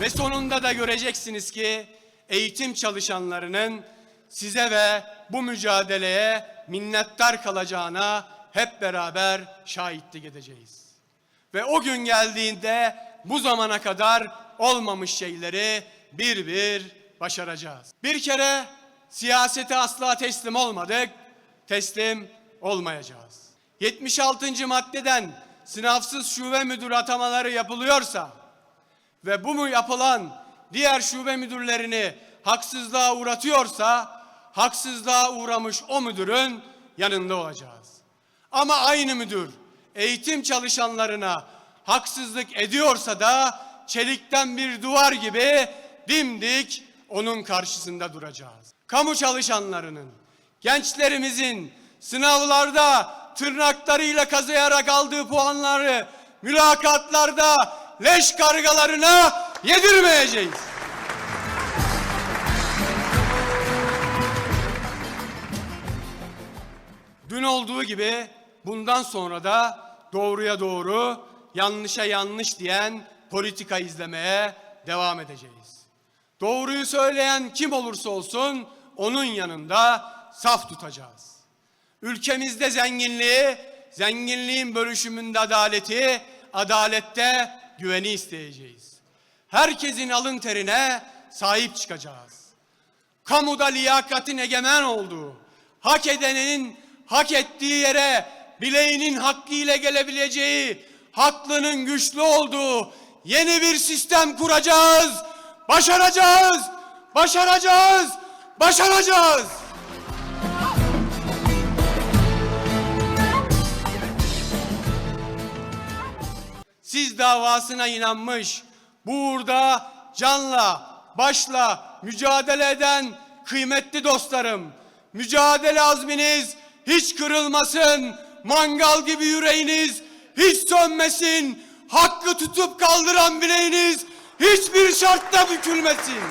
Ve sonunda da göreceksiniz ki eğitim çalışanlarının size ve bu mücadeleye minnettar kalacağına hep beraber şahitlik edeceğiz. Ve o gün geldiğinde bu zamana kadar olmamış şeyleri bir bir başaracağız. Bir kere siyasete asla teslim olmadık, teslim olmayacağız. 76. maddeden sınavsız şube müdür atamaları yapılıyorsa ve bu mu yapılan diğer şube müdürlerini haksızlığa uğratıyorsa haksızlığa uğramış o müdürün yanında olacağız. Ama aynı müdür eğitim çalışanlarına haksızlık ediyorsa da çelikten bir duvar gibi dimdik onun karşısında duracağız. Kamu çalışanlarının, gençlerimizin sınavlarda tırnaklarıyla kazıyarak aldığı puanları mülakatlarda leş kargalarına yedirmeyeceğiz. Dün olduğu gibi bundan sonra da doğruya doğru, yanlışa yanlış diyen politika izlemeye devam edeceğiz. Doğruyu söyleyen kim olursa olsun onun yanında saf tutacağız. Ülkemizde zenginliği, zenginliğin bölüşümünde adaleti, adalette güveni isteyeceğiz. Herkesin alın terine sahip çıkacağız kamuda liyakatin egemen olduğu, hak edenin hak ettiği yere bileğinin hakkıyla gelebileceği, haklının güçlü olduğu yeni bir sistem kuracağız. Başaracağız. Başaracağız. Başaracağız. Siz davasına inanmış, bu uğurda canla, başla mücadele eden kıymetli dostlarım, mücadele azminiz hiç kırılmasın, mangal gibi yüreğiniz hiç sönmesin, hakkı tutup kaldıran bileğiniz hiçbir şartta bükülmesin.